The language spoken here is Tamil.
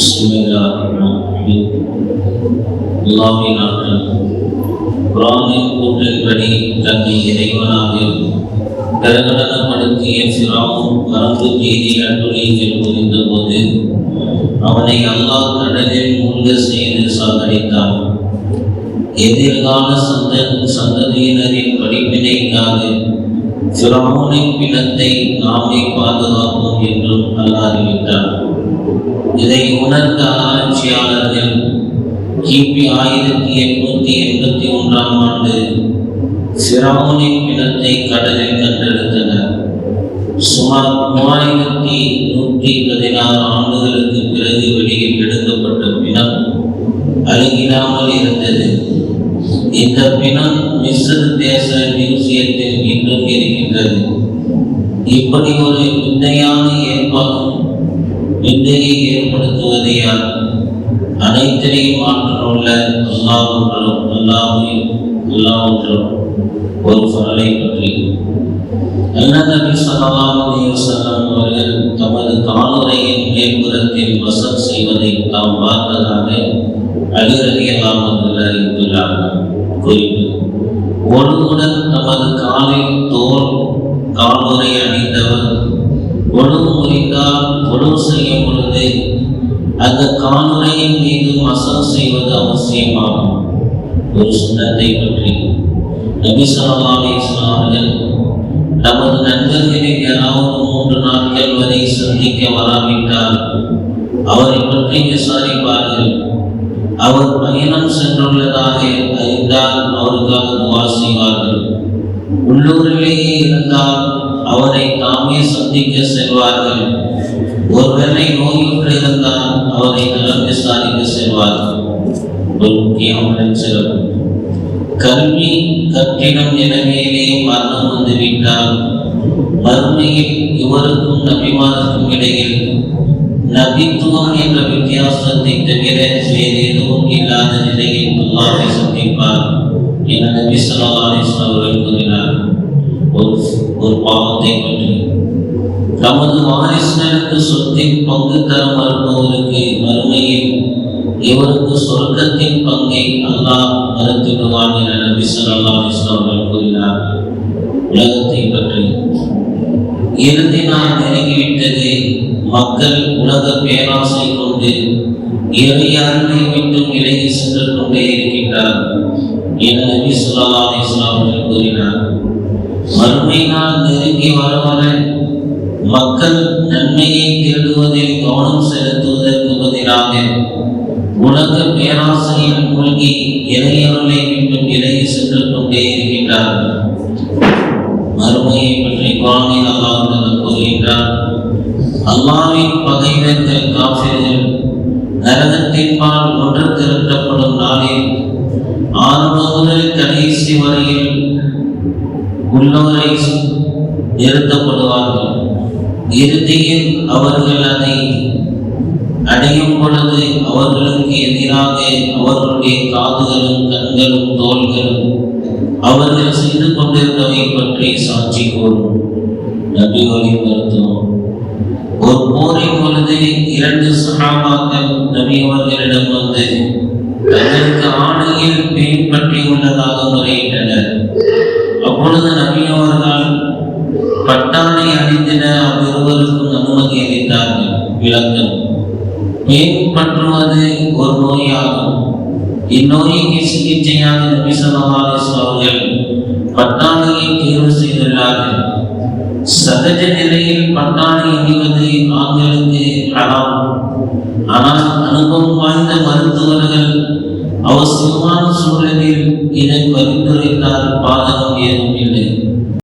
بسم الله الرحمن الرحيم அல்லாஹ்வின் ஆற்றல் குரானின் கூற்றின்படி தன்னை இறைவனாக பிரகடனப்படுத்திய சிராவும் வரம்பு செய்தி அட்டுரைகள் புரிந்த போது அவனை அல்லாஹ் கடலில் மூழ்க செய்து சாதனைத்தான் எதிர்கால சந்த சந்ததியினரின் படிப்பினைக்காக சிராமனின் பிணத்தை நாமே பாதுகாப்போம் என்றும் அல்லாஹ் அறிவித்தார் இதை உணர்ந்த ஆராய்ச்சியாளர்கள் கிபி ஆயிரத்தி எட்நூத்தி எண்பத்தி ஒன்றாம் ஆண்டு சிராமனின் பிணத்தை கடலில் கண்டெடுத்தனர். சுமார் மூவாயிரத்தி நூற்றி பதினாறு ஆண்டுகளுக்கு பிறகு வெளியில் எடுக்கப்பட்ட பிணம் அழுகிடாமல் இருந்தது. இந்த பிணம் மிஸ்ர தேச மியூசியத்தில் இன்றும் இருக்கின்றது. இப்படி ஒரு விந்தையான ஏற்பாடு விந்தையை ஏற்படுத்துவது யார் அனைத்தினையும் ஆற்றலுள்ள அல்லாஹ் அல்லாஹையும் அல்லாஹ் ஒரு பொருளை பற்றி. நபி ஸல்லல்லாஹு அலைஹி அவர்கள் தமது காலுறையின் மேற்புறத்தில் வசம் செய்வதை தாம் பார்த்ததாக அலி ரலியல்லாஹு அவர்கள் அறிவித்துள்ளார்கள். குறிப்பு ஒழுங்குடன் தமது காலில் தோல் காலுறை அணிந்தவர் உணவு முறிந்தால் உணவு செய்யும் பொழுது அந்த காலுறையின் மீது மசம் செய்வது அவசியமாகும். ஒரு சுண்ணத்தை பற்றி. நபி ஸல்லல்லாஹு அலைஹி நமது நண்பர்களில் யாராவது மூன்று நாட்கள் வரை சந்திக்க வராவிட்டால் அவரை பற்றி விசாரிப்பார்கள். அவர் பயணம் சென்றுள்ளதாக அறிந்தால் அவருக்காக துவா செய்வார்கள். உள்ளூரிலேயே இருந்தால் அவரை தாமே சந்திக்க செல்வார்கள். ஒருவேளை நோயுற்று இருந்தால் அவரை நலம் விசாரிக்க செல்வார்கள். ஒரு முக்கியமான சிறப்பு கல்வி கட்டிடம் எனவேலே மரணம் வந்துவிட்டால் மறுமையில் இவருக்கும் நபிமாருக்கும் இடையில் நபித்துவம் என்ற வித்தியாசத்தை தவிர வேறு எதுவும் இல்லாத நிலையில் அல்லாஹை சந்திப்பார். என நபி ஸல்லல்லாஹு அலைஹி அவர்கள் கூறினார் ஒரு ஒரு பாவத்தை பற்றி தமது வாரிசுகளுக்கு சொத்தின் பங்கு தர மறுப்பவருக்கு மறுமையில் இவருக்கு சொர்க்கத்தின் பங்கை அல்லாஹ் மறுத்துவிடுவான் என நபி சொல்லா அவர்கள் கூறினார் உலகத்தை பற்றி இறுதி நாள் நெருங்கிவிட்டது மக்கள் உலக பேராசை கொண்டு இறை அருளை விட்டும் விலகி சென்று கொண்டே இருக்கின்றார் என நபி சொல்லா அலிஸ்லாம் அவர்கள் கூறினார் மறுமை நாள் நெருங்கி வர மக்கள் நன்மையை தேடுவதில் கவனம் செலுத்துவதற்கு பதிலாக உலக பேராசிரியர் மூழ்கி இறையருளை மீண்டும் இறங்கி சென்று கொண்டே இருக்கின்றார். மறுமையை பற்றி குரானில் அல்லாஹ் கூறுகின்றார் அல்லாவின் பகைவர்கள் காஃபிர்கள் நரகத்தின்பால் ஒன்று திரட்டப்படும் உள்ளோரை நிறுத்தப்படுவார்கள். இறுதியில் அவர்கள் அதை அடையும் பொழுது அவர்களுக்கு எதிராக அவர்களுடைய காதுகளும் கண்களும் தோள்களும் அவர்கள் செய்து கொண்டிருந்தவை பற்றி சாட்சி கூறும். நபிகளின் ஒரு போரின் பொழுது இரண்டு சகாபாக்கள் நபி அவர்களிடம் வந்து அதற்கு ஆணையில் பின்பற்றி பற்றி உள்ளதாக அளித்தார்கள் விளக்கம் பற்றுவது ஒரு நோயாகும்? இந்நோய்க்கு சிகிச்சையாக நபி ஸல்லல்லாஹு அவர்கள் பட்டாணியை தேர்வு செய்துள்ளார்கள். சகஜ நிலையில் பட்டாணி அணிவது ஆண்களுக்கு ஹராம். ஆனால் அனுபவம் வாய்ந்த மருத்துவர்கள் அவசியமான சூழலில் இதை பரிந்துரைத்தால் பாதகம் ஏதும்